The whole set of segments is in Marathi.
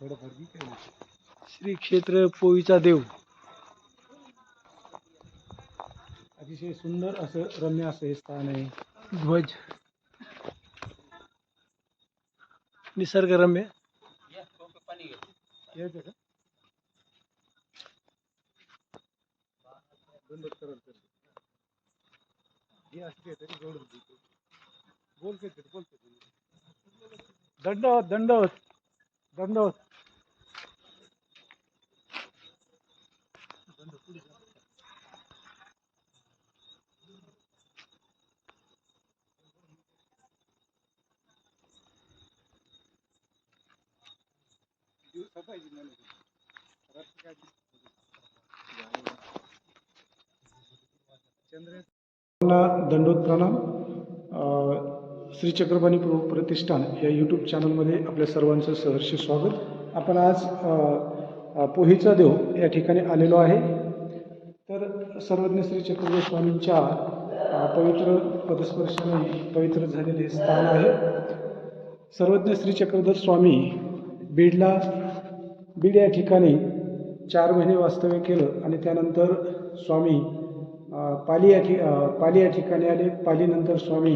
श्री क्षेत्र पोईचा देव. अतिशय सुंदर असं रम्य असं हे स्थान आहे. ध्वज. निसर्गरम्य. यायचं का? बंदच दंडोत प्रणाम श्री चक्रपाणी प्रभू प्रतिष्ठान या यूट्यूब चॅनलमध्ये आपल्या सर्वांचं सहर्ष स्वागत. आपण आज पोहीचा देव या ठिकाणी आलेलो आहे. तर सर्वज्ञ श्री चक्रदेव स्वामींच्या पवित्र पदस्पर्शाने पवित्र झालेले हे स्थान आहे. सर्वज्ञ श्री चक्रधर स्वामी बीडला बीड या ठिकाणी चार महिने वास्तव्य केलं आणि त्यानंतर स्वामी पाली या ठि पाली या ठिकाणी आले. पालीनंतर स्वामी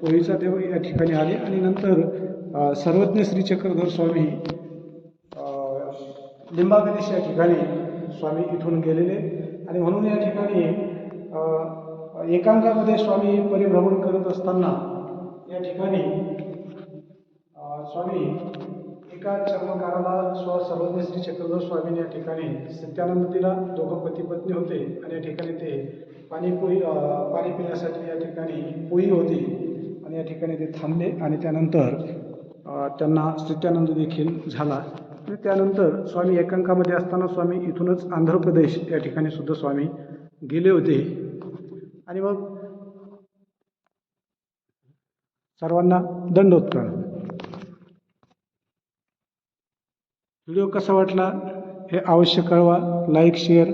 पोळीचा देव या ठिकाणी आले आणि नंतर सर्वज्ञ श्री चक्रधर स्वामी लिंबागणेश या ठिकाणी स्वामी इथून गेलेले. आणि म्हणून या ठिकाणी एकांकामध्ये स्वामी परिभ्रमण करत असताना या ठिकाणी स्वामी एका चर्मकाराला स्व सर्वज्ञ श्री चक्रधर स्वामीने या ठिकाणी सत्यानंद दिला दोघं पती पत्नी होते आणि या ठिकाणी ते पाणीपोई पाणी पिण्यासाठी या ठिकाणी पोई होती आणि या ठिकाणी ते थांबले आणि त्यानंतर त्यांना सत्यानंद देखील झाला. आणि त्यानंतर स्वामी एकांकामध्ये असताना स्वामी इथूनच आंध्र प्रदेश या ठिकाणी सुद्धा स्वामी गेले होते. आणि मग सर्वांना दंडोत्कार व्हिडिओ कसा वाटला हे अवश्य कळवा लाईक शेअर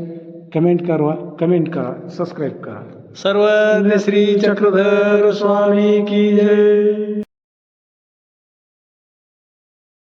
कमेंट करवा कमेंट करा सबस्क्राईब करा. सर्व श्री चक्रधर स्वामी की जय.